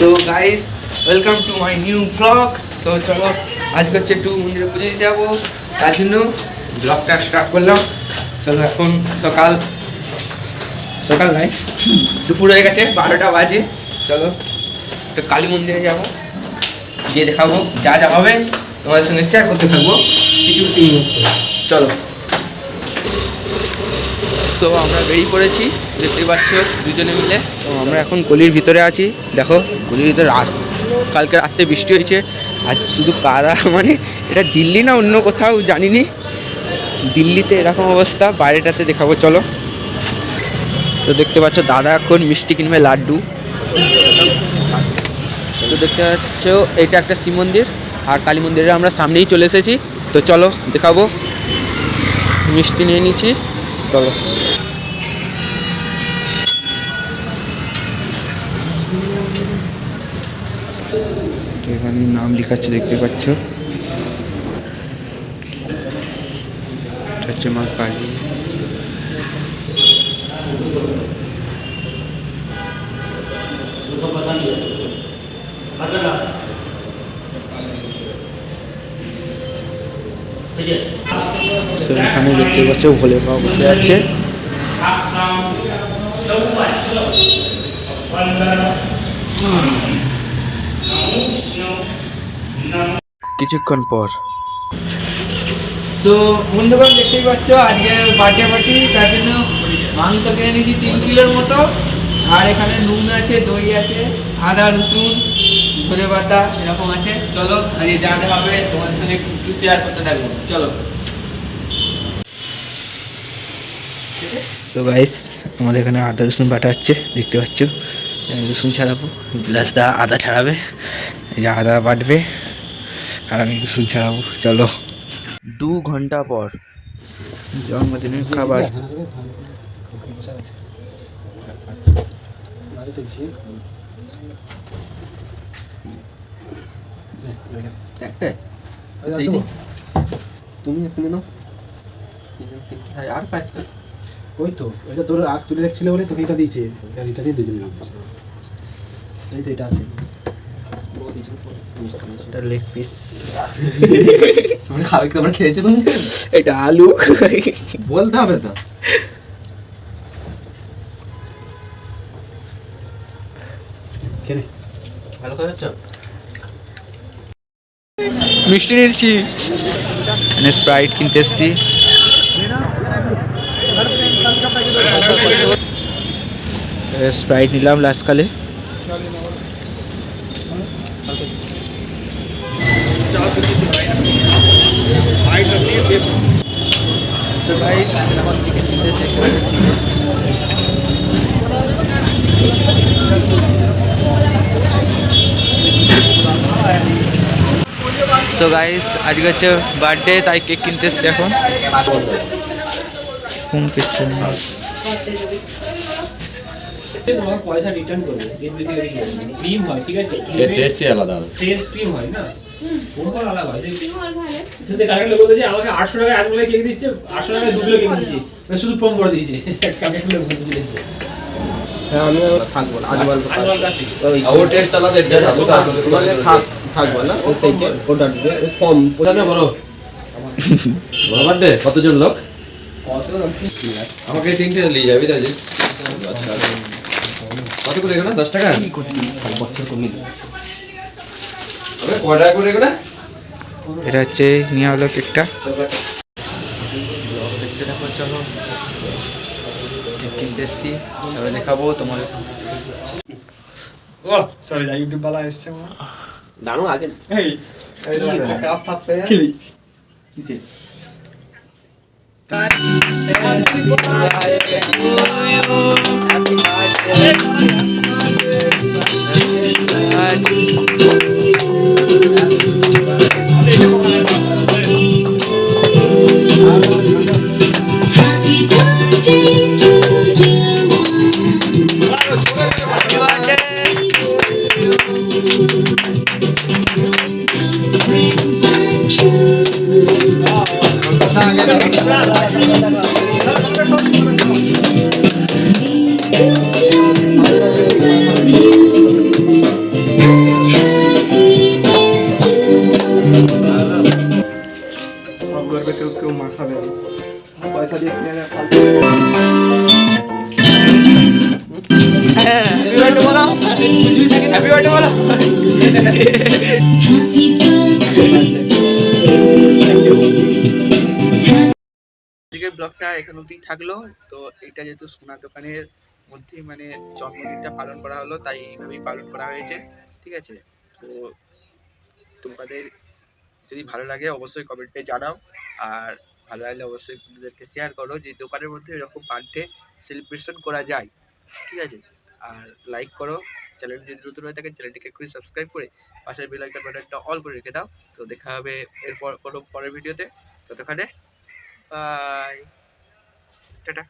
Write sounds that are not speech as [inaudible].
তো guys welcome to my new blog তো চলো, আজকে হচ্ছে একটু মন্দিরে পুজো দিতে যাব। তার জন্য ব্লগটা স্টার্ট করলাম। চলো এখন সকাল সকাল নাই দুপুর হয়ে গেছে, বারোটা বাজে। চলো, একটু কালী মন্দিরে যাব। গিয়ে দেখাবো যা যা হবে। তোমাদের সঙ্গে শেয়ার করতে থাকব। কিছু সিন চলো। তো আমরা বেরিয়ে পড়েছি। দেখতে পাচ্ছ দুজনে মিলে। তো আমরা এখন গলির ভিতরে আছি। দেখো, গলির ভিতরে কালকে রাত্রে বৃষ্টি হয়েছে। আর শুধু কাদা [laughs] মানে এটা দিল্লি না অন্য কোথাও জানিনি। দিল্লিতে এরকম অবস্থা, বাইরেটাতে দেখাবো, চলো। তো দেখতে পাচ্ছ, দাদা এখন মিষ্টি কিনবে লাড্ডু। তো দেখতে পাচ্ছ, এটা একটা শিব মন্দির। আর কালী মন্দিরে আমরা সামনেই চলে এসেছি। তো চলো, দেখাবো। মিষ্টি নিয়ে নিচ্ছি। চলো। তো এখানে নাম লেখাচ্ছে, দেখতে পাচ্ছ। এটা হচ্ছে মা কালী। এখানে দেখতে পাচ্ছ, ভোলে বাবা বসে আছে। কিছুক্ষণ পর। তো বন্ধুগণ দেখতেই পাচ্ছ আজকে বার্থডে পার্টি তার জন্য মাংস কিনে নিয়েছি তিন কিলোর মতো। আর এখানে নুন আছে দই আছে আদা রসুন ধনে পাতা এরকম আছে। চলো আজকে যা যা হবে তোমার সঙ্গে একটু শেয়ার করতে থাকব। চলো। তো গাইস আমাদের এখানে আদা রসুন বাটা হচ্ছে দেখতে পাচ্ছ। রসুন ছাড়াবো। গ্লাস দা আদা ছাড়াবে, এই যে আদা বাটবে, আর আমি রসুন ছাড়াবো। চলো। দু ঘণ্টা পর জন্মদিনের খাবার। তুমি একটা নাও। আর পাইস ওই তো এটা তোর আগ তুলে রাখছিল বলে তোকে এটা দিয়েছে। এটা দিয়ে দুজনে এই তো এটা আছে। এটা লেগ পিস তোমরা খাবে তোমরা খেয়েছো তুমি এটা আলু। বলতে হবে তো। কেনে ভালো করে মিষ্টি নিচ্ছি এখানে স্প্রাইট কিনতে এসছি। স্প্রাইট নিলাম লাস্ট কিনতেছে সো গাইস আজকে হচ্ছে বার্থডে তাই কেক কিনতে এসছি এখন কোন কেক তোমাকে পয়সা রিটার্ন করবে এর বেশি বেশি ক্রিম হয় ঠিক আছে? এর টেস্টই আলাদা হবে টেস্ট ক্রিম হয় না? আলাদা হয়? সেটা কাকে লোক বলতে যে আমাকে আটশো টাকা এক কেক দিচ্ছে আটশো টাকা দু কিলো কেক দিচ্ছে। মানে শুধু ফোন করে দিয়েছে। লোক হ্যাঁ আমি থাকব না ওর টেস্ট আলাদা আলাদা। থাক থাকব না সেইটা ওটা ফর্ম বড় বড় বার্থডে কতজন লোক? আমাকে তিনটে নিয়ে যাবি রাজেশ আচ্ছা। কত করে এগুলো? দশ টাকা? বছর কমে ওকে কয় টাকা করে এগুলো? এটা হচ্ছে নিয়ে হলো কেকটা। দেখতে দেখো চলো কেক কিনতে এসছি তবে দেখাবো তোমাদের ও সরি ইউটিউব বালা এসছে দাঁড়ো আগে Happy birthday to you. Gracias. পয়সা দিয়ে কিনে আনে আজকের ব্লগটা এখান অবধি থাকল। তো এটা যেহেতু সোনার দোকানের মধ্যে মানে জন্মদিনটা পালন করা হলো, তাই এইভাবেই পালন করা হয়েছে। ঠিক আছে? তো তোমাদের যদি ভালো লাগে অবশ্যই কমেন্টে জানাও। আর ভালো লাগলে অবশ্যই বন্ধুদেরকে শেয়ার করো যে দোকানের মধ্যে এরকম বার্থডে সেলিব্রেশন করা যায়। ঠিক আছে? আর লাইক করো। চ্যানেল যদি নতুন হয়ে থাকে চ্যানেলটিকে একটু সাবস্ক্রাইব করে পাশের বেল আইকন বাটনটা অল করে রেখে দাও। তো দেখা হবে এরপর কোনো পরের ভিডিওতে ততক্ষণে বাই টাটা।